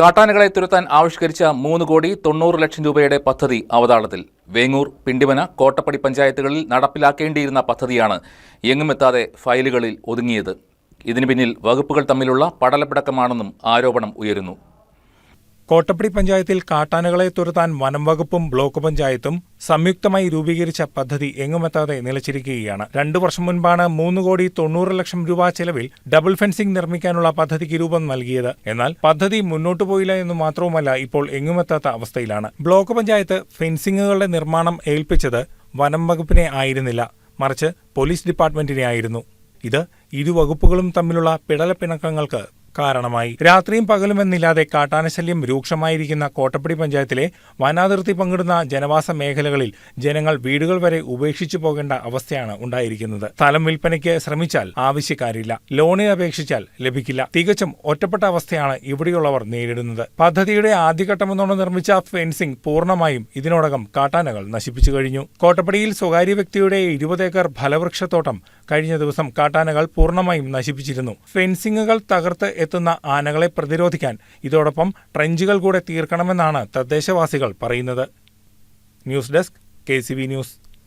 കാട്ടാനകളെ തുരത്താൻ ആവിഷ്കരിച്ച മൂന്ന് കോടി തൊണ്ണൂറ് ലക്ഷം രൂപയുടെ പദ്ധതി അവതാളത്തിൽ. വേങ്ങൂർ പിണ്ടിമന കോട്ടപ്പടി പഞ്ചായത്തുകളിൽ നടപ്പിലാക്കേണ്ടിയിരുന്ന പദ്ധതിയാണ് എങ്ങുമെത്താതെ ഫയലുകളിൽ ഒതുങ്ങിയത്. ഇതിനു പിന്നിൽ വകുപ്പുകൾ തമ്മിലുള്ള പടലപ്പിടക്കമാണെന്നും ആരോപണം ഉയരുന്നു. കോട്ടപ്പടി പഞ്ചായത്തിൽ കാട്ടാനകളെ തുരത്താൻ വനം വകുപ്പും ബ്ലോക്ക് പഞ്ചായത്തും സംയുക്തമായി രൂപീകരിച്ച പദ്ധതി എങ്ങുമെത്താതെ നിലച്ചിരിക്കുകയാണ്. രണ്ടു വർഷം മുൻപാണ് മൂന്ന് കോടി തൊണ്ണൂറ് ലക്ഷം രൂപ ചെലവിൽ ഡബിൾ ഫെൻസിംഗ് നിർമ്മിക്കാനുള്ള പദ്ധതിക്ക് രൂപം നൽകിയത്. എന്നാൽ പദ്ധതി മുന്നോട്ടു പോയില്ല എന്ന് മാത്രവുമല്ല ഇപ്പോൾ എങ്ങുമെത്താത്ത അവസ്ഥയിലാണ്. ബ്ലോക്ക് പഞ്ചായത്ത് ഫെൻസിങ്ങുകളുടെ നിർമ്മാണം ഏൽപ്പിച്ചത് വനം വകുപ്പിനെ ആയിരുന്നില്ല. മറിച്ച് പോലീസ് ഡിപ്പാർട്ട്മെന്റിനെ ആയിരുന്നു ഇത് ഇരു വകുപ്പുകളും തമ്മിലുള്ള പിടലപ്പിണക്കങ്ങൾക്ക് കാരണമായി. രാത്രിയും പകലും പകലുമെന്നില്ലാതെ കാട്ടാനശല്യം രൂക്ഷമായിരിക്കുന്ന കോട്ടപ്പടി പഞ്ചായത്തിലെ വനാതിർത്തി പങ്കിടുന്ന ജനവാസ മേഖലകളിൽ ജനങ്ങൾ വീടുകൾ വരെ ഉപേക്ഷിച്ചു പോകേണ്ട അവസ്ഥയാണ് ഉണ്ടായിരിക്കുന്നത്. സ്ഥലം വിൽപ്പനയ്ക്ക് ശ്രമിച്ചാൽ ആവശ്യക്കാരില്ല. ലോണിന് അപേക്ഷിച്ചാൽ ലഭിക്കില്ല. തികച്ചും ഒറ്റപ്പെട്ട അവസ്ഥയാണ് ഇവിടെയുള്ളവർ നേരിടുന്നത്. പദ്ധതിയുടെ ആദ്യഘട്ടമെന്നോണം നിർമ്മിച്ച ഫെൻസിംഗ് പൂർണമായും ഇതിനോടകം കാട്ടാനകൾ നശിപ്പിച്ചു കഴിഞ്ഞു. കോട്ടപ്പടിയിൽ സ്വകാര്യ വ്യക്തിയുടെ ഇരുപത് ഏക്കർ ഫലവൃക്ഷത്തോട്ടം കഴിഞ്ഞ ദിവസം കാട്ടാനകൾ പൂർണമായും നശിപ്പിച്ചിരുന്നു. ഫെൻസിങ്ങുകൾ തകർത്ത് എത്തുന്ന ആനകളെ പ്രതിരോധിക്കാൻ ഇതോടൊപ്പം ട്രെഞ്ചുകൾ കൂടെ തീർക്കണമെന്നാണ് തദ്ദേശവാസികൾ പറയുന്നത്. News desk K news.